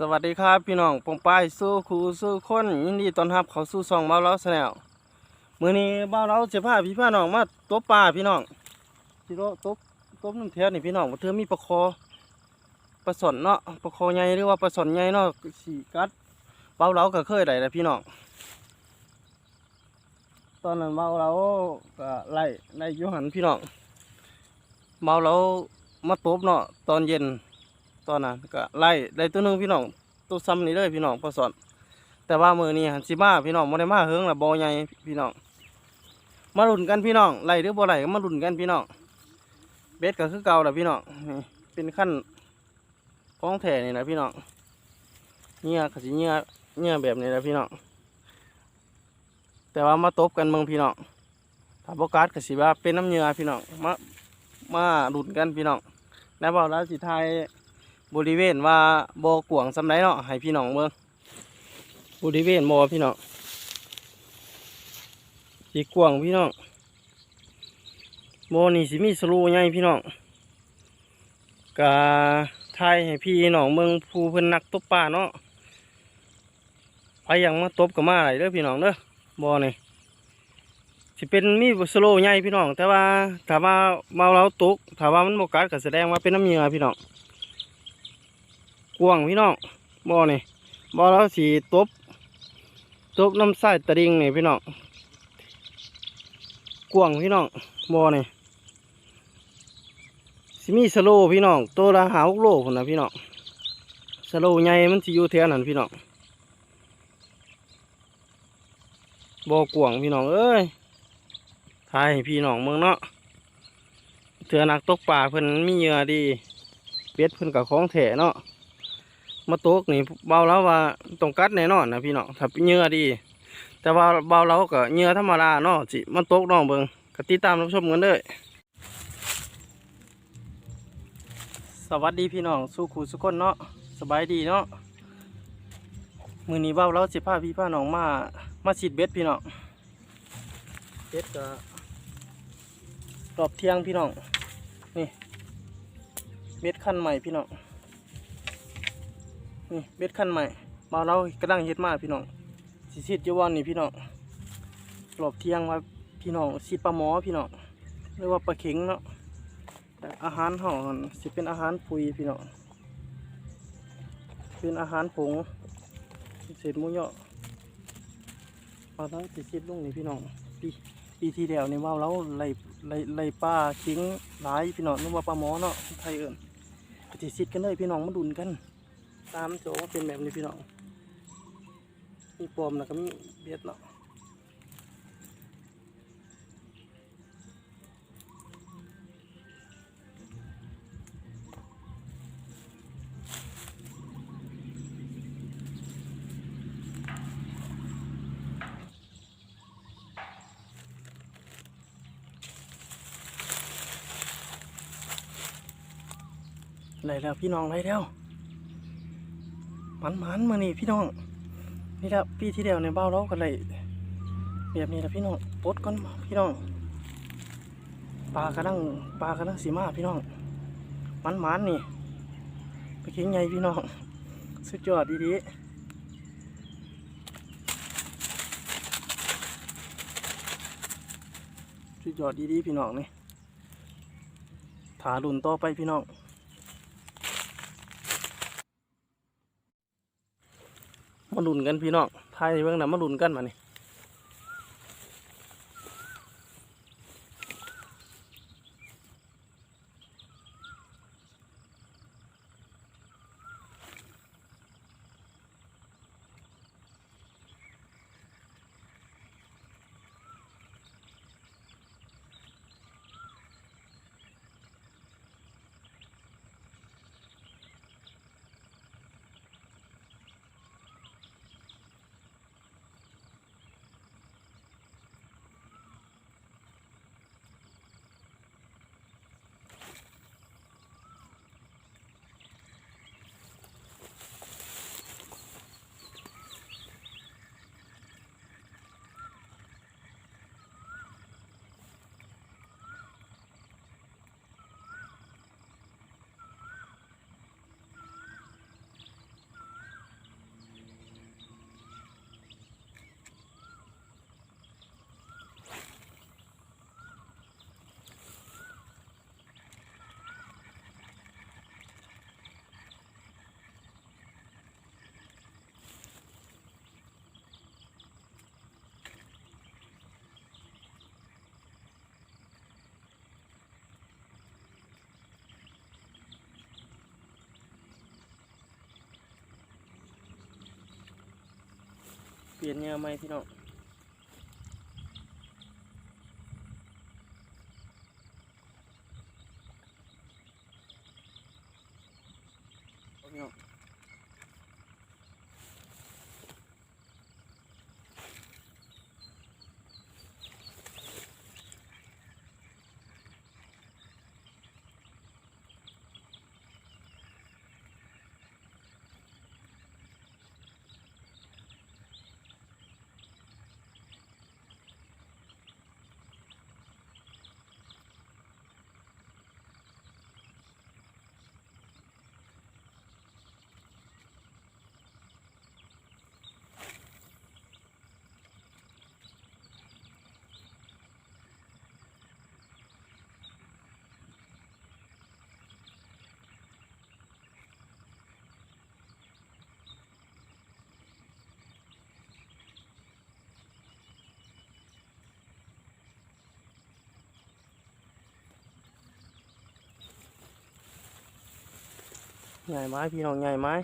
สวัสดีครับพี่น้องปองป้ายสู้ครูสู้คนยินดีต้อนรับเขาสู่ซองเบ้าเล้าแนลมือนี้เบ้าเล้าจะพาพี่พาน้องมาตบปลาพี่น้องที่โลตบตบน้ำเทียนี่พี่น้องเทื่อมีปลาคอปลาสนเนาะปลาคอใหญ่หรือว่าปลาสนใหญ่เนาะสีกัดเบ้าเล้าก็เคยได้แหละพี่น้องตอนนั้นเบ้าเล้าก็ไล่ไล่ยู่หันพี่น้องเบ้าเล้ามาตบเนาะตอนเย็น ตอนนั้นก็ไล่ได้ตัวหนึงพี่น้องตัวซ้ำนี่เลยพี่น้องพอสอน แต่ว่ามือนี้หันสิมาพี่น้องบ่ได้มาเฮิงละบ่ใหญ่พี่น้องมาหลุนกันพี่น้องไล่หรือบ่ไล่ก็มาหลุนกันพี่น้องเบ็ดก็คือเก่าแหละพี่น้องนี่เป็นขั้นของแท้นี่นะพี่น้องเงื่อก็สิเงื่อเงื่อแบบนี้แหละพี่น้องแต่ว่ามาตบกันเมืองพี่น้องถ้าบ่กัดก็สิว่าเป็นน้ำเงือพี่น้องมามาหลุ้นกันพี่น้องแล้วบอกแล้วสิทย บริเวณว่าบ่อกวงสำไรเนาะให้พี่น้องเบิ่งบริเวณบ่พี่น้องสีกวงพี่น้องบ่นี่สิมีสโลูใหญ่พี่น้องกะทยให้พี่น้องเบิ่งผู้เพิ่นนักตบปลาเนาะไปยังมาตบกับมาอะไรเด้อพี่น้องเด้อบ่นี่สิเป็นมีสโลใหญ่พี่น้อง แต่ว่าถ้าว่าเมาเราตกถ้าว่ามันบ่กัดก็แสดงว่าเป็นน้ำเหยื่อพี่น้อง วางพี่น้องบ่อนี่บ่อเราสิตบตบน้ำใส่ตะดิ่งนี่พี่น้องกวางพี่น้องบ่อนี่สิมีสโลพี่น้องตัวละหาหกโลพุ่นนะพี่น้องสโลใหญ่มันสิอยู่แถวนั้นพี่น้องบ่อกวางพี่น้องเอ้ยทายให้พี่น้องเมืองเนาะเถือนักตกป่าเพิ่นมีเหยื่อดีเป็ดเพิ่นกับของแถเนาะ มาตกนี่เบาแล้วว่าต้องกัดแน่นอนนะพี่น้องถ้าเนเหยื่อดี แต่ว่าเบาแล้วก็เหยื่อธรรมดาเนาะสิมาตกน้องเบิ่งก็ติดตามรับชมกันเด้อสวัสดีพี่น้องสู้ขู่สุกคนเนาะสบายดีเนาะมือนี้เบาแล้วสิพาพี่พาน้องมามาฉีดเบ็ดพี่น้องเบ็ดก็รอบเที่ยงพี่น้องนี่เบ็ดขั้นใหม่พี่น้อง นี่เบ็ดขั้นใหม่มาเรากำลังเฮ็ดมาพี่น้องสิสิดอยู่วันนี่พี่น้องรอบเที่ยงว่าพี่น้องสิปลาหมอพี่น้องหรือว่าปลาเข็งเนาะแต่อาหารห่อสิเป็นอาหารปุยพี่น้องเป็นอาหารผงเศษหมูเยาะเอาแล้วสิสิดลงนี่พี่น้องปีปีที่แล้วนี่ว่าเราไล่ไล่ไล่ปลาเข็งหลายพี่น้องนึกว่าปลาหมอเนาะไทยเอิญไปติสิดกันเลยพี่น้องมาดุนกัน ตามโจว่าเป็นแบบนี้พี่น้อง มีปอมแล้วก็มีเบ็ดเนาะไล่แล้วพี่น้องไล่แล้ว มันมันมานี่พี่น้อง นี่ละปีที่แล้วในบ้านเราก็ไล่แบบนี้ละพี่น้องปดก่อนพี่น้องปลากระดังปลากระดังสีมาพี่น้องมันมันนี่ไปเข่งพี่น้อง สุดยอดดีๆสุดยอดดีๆพี่น้องนี่ถาลุนต่อไปพี่น้อง มาลุ้นกันพี่น้องทายเบื้องนะมาลุ้นกันมานี่ ลี่ยนเหยื่อใหม่พี่น้องเอาพี่น้อง ใหญ่ไม้พี่น้องใหญ่ไม้